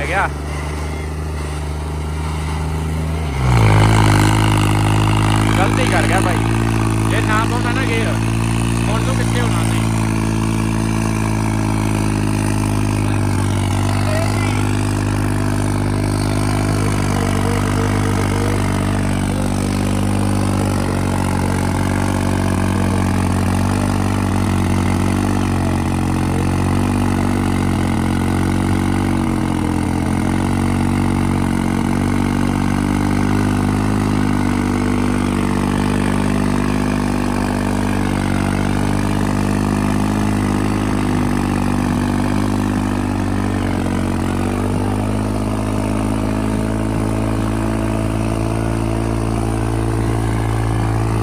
ਪੈ ਗਿਆ। ਗਲਤੀ ਕਰ ਗਿਆ ਭਾਈ। ਇਹ ਨਾਮ ਪਾਉਂਦਾ ਨਾ ਗੇਰ ਹੁਣ ਨੂੰ ਕਿੱਥੇ ਹੋਣਾ ਸੀ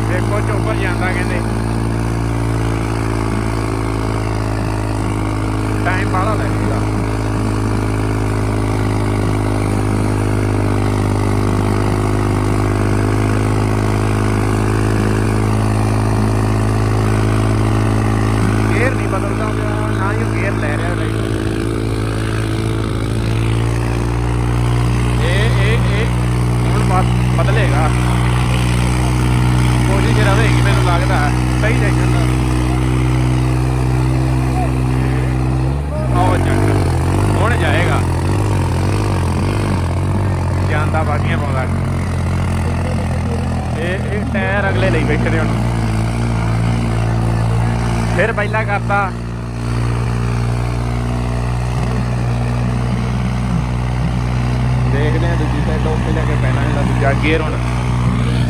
ਦੇਖੋ ਚੋਪਰ ਜਾਂਦਾ ਕਹਿੰਦੇ ਟਾਈਮ ਬਾਹਲਾ ਲੱਗੇਗਾ ਗੇਅਰ ਨਹੀਂ ਬਦਲਦਾ ਪਿਆ ਨਾ ਹੀ ਉਹ ਗੇਅਰ ਲੈ ਰਿਹਾ ਲਈ ਇਹ ਇਹ ਇਹ ਹੁਣ ਬਸ ਬਦਲੇਗਾ ਕੋਸ਼ਿਸ਼ ਰਹੇਗੀ ਮੈਨੂੰ ਲੱਗਦਾ ਸਹੀ ਦੇਖਣ ਦਾ ਆਓ ਚੱਕ ਹੁਣ ਜਾਏਗਾ ਜਾਂਦਾ ਬਾਗੀਆਂ ਪਾਉਂਦਾ। ਇਹ ਇਹ ਟਾਇਰ ਅਗਲੇ ਲਈ ਬੈਠੇ ਨੇ ਹੁਣ। ਫਿਰ ਪਹਿਲਾਂ ਕਰਤਾ। ਦੇਖਦੇ ਆ ਦੂਜੀ ਸਾਈਡ ਉੱਤੇ ਲੈ ਕੇ ਪੈਣਾ ਇਹਦਾ ਦੂਜਾ ਗੇਅਰ ਹੁਣ।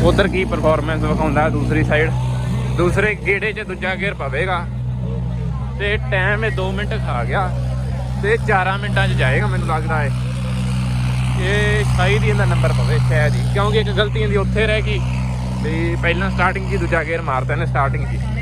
ਉਧਰ ਕੀ ਪਰਫਾਰਮੈਂਸ ਵਿਖਾਉਂਦਾ ਦੂਸਰੀ ਸਾਈਡ ਦੂਸਰੇ ਗੇੜੇ 'ਚ ਦੂਜਾ ਗੇਅਰ ਪਵੇਗਾ। ਤੇ ਟਾਈਮ ਇਹ 2 ਮਿੰਟ ਖਾ ਗਿਆ। ਤੇ 4 ਮਿੰਟਾਂ 'ਚ ਜਾਏਗਾ ਮੈਨੂੰ ਲੱਗਦਾ ਹੈ ਇਹ ਸ਼ਾਇਦ ਦੀ ਇਹਦਾ ਨੰਬਰ ਪਵੇ ਸ਼ਾਇਦ ਹੀ ਕਿਉਂਕਿ ਇੱਕ ਗਲਤੀ ਇਹਦੀ ਉੱਥੇ ਰਹਿ ਗਈ। ਵੀ ਪਹਿਲਾਂ ਸਟਾਰਟਿੰਗ 'ਚ ਹੀ ਦੂਜਾ ਗੇਅਰ ਮਾਰਤਾ ਇਹਨੇ ਸਟਾਰਟਿੰਗ 'ਚ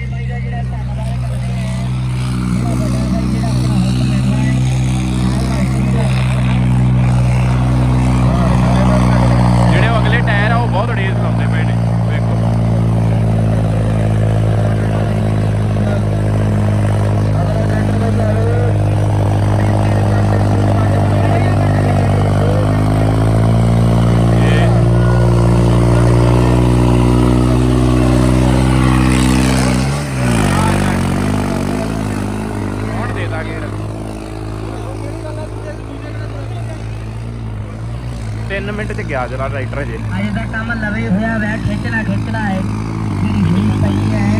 3 ਮਿੰਟ ਚ ਗਿਆ ਜਰਾ ਰਾਈਟਰ ਜੇ। ਅਜੇ ਤਾਂ ਕੰਮ ਲਵੇ ਹੋਇਆ ਵੈ ਖਿੱਚਣਾ ਖਿੱਚਣਾ ਹੈ। ਜਿਹੜੀ ਹੀ ਪਈ ਹੈ।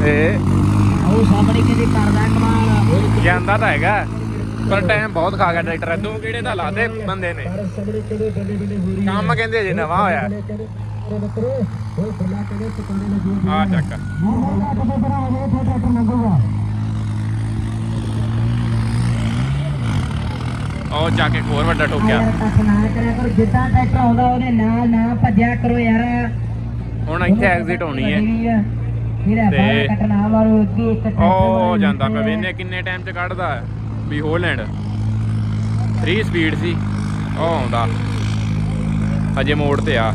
ਤੇ ਉਹ ਸਾਹਮਣੇ ਕਿਤੇ ਕਰਦਾ ਕਮਾਲ ਜਾਂਦਾ ਤਾਂ ਹੈਗਾ ਪਰ ਟਾਈਮ ਬਹੁਤ ਖਾ ਗਿਆ ਟਰੈਕਟਰ ਦੋ ਕਿਹੜੇ ਦਾ ਲਾਦੇ ਬੰਦੇ ਨੇ। ਕੰਮ ਕਹਿੰਦੇ ਜੇ ਨਵਾਂ ਹੋਇਆ। ਆ ਚੱਕ। ਜਾ ਕੇ ਹੋਰ ਵੱਡਾ ਠੋਕਿਆ ਯਾਰ ਕੱਖ ਨਾ ਕਰਿਆ ਕਰੋ ਜਿੱਦਾਂ ਟਰੈਕਟਰ ਆਉਂਦਾ ਉਹਦੇ ਨਾਲ ਨਾ ਭੱਜਿਆ ਕਰੋ ਯਾਰ। ਹੁਣ ਇੱਥੇ ਐਗਜ਼ਿਟ ਹੋਣੀ ਹੈ। ਤੇ- ਉਹ ਜਾਂਦਾ ਪਿਆ ਵੇਨੇ ਕਿੰਨੇ ਟਾਈਮ ਚ ਕੱਢਦਾ ਵੀ ਹੋਲੈਂਡ 3 ਸਪੀਡ ਸੀ। ਉਹ ਆਉਂਦਾ। ਅਜੇ ਮੋੜ ਤੇ ਆ।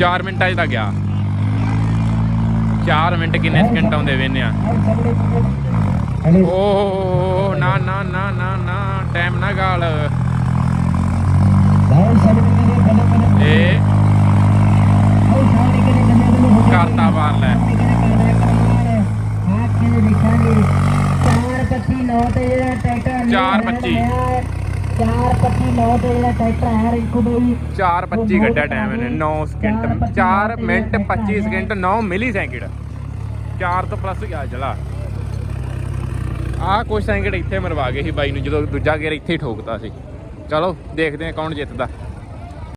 4 ਮਿੰਟਾਂ 'ਚ ਤਾਂ ਗਿਆ। 4 ਮਿੰਟ ਕਿੰਨੇ ਸਕਿੰਟ ਆਉਂਦੇ ਵੇਨੇ ਆ। ਓਹ ਨਾ ਨਾ ਨਾ ਨਾ ਨਾ ਟਾਈਮ ਨਾ ਗਾਲ। ਬਹੁਤ ਸਾਹਮਣੇ ਕਿਤੇ ਬੱਲੇ ਬੱਲੇ ਇਹ ਉਹ ਸਾਹਮਣੇ ਕਿਤੇ ਨਵੇਂ ਨਵੇਂ ਹੋ ਗਏ? ਕਰਤਾ ਬਾਹਰ ਲੈ। ਸਾਹਮਣੇ ਕਿਤੇ ਕਰਦਾ ਕਮਾਲ ਆਹ ਕਿਤੇ ਦੇਖਾਂਗੇ? 425 9 ਤੇ ਜਿਹੜਾ ਟਰੈਕਟਰ 425 425 9 ਤੇ ਜਿਹੜਾ ਟਰੈਕਟਰ ਹੈ ਰਿੰਕੂ ਬਈ। 4:25 ਕੱਢਿਆ ਟਾਈਮ ਇਹਨੇ 9 ਸਕਿੰਟ। 4 ਮਿੰਟ 25 ਸਕਿੰਟ 9 ਮਿਲੀ ਸੈਕਿੰਡ 4 ਤੋਂ ਪਲੱਸ ਗਿਆ ਚਲਾ ਆਹ ਕੁਛ ਸੈਕਿੰਡ ਇੱਥੇ ਮਰਵਾ ਗਏ ਸੀ ਬਾਈ ਨੂੰ, ਜਦੋਂ ਦੂਜਾ ਗੇਰ ਇੱਥੇ ਹੀ ਠੋਕਤਾ ਸੀ। ਚਲੋ, ਦੇਖਦੇ ਹਾਂ ਕੌਣ ਜਿੱਤਦਾ।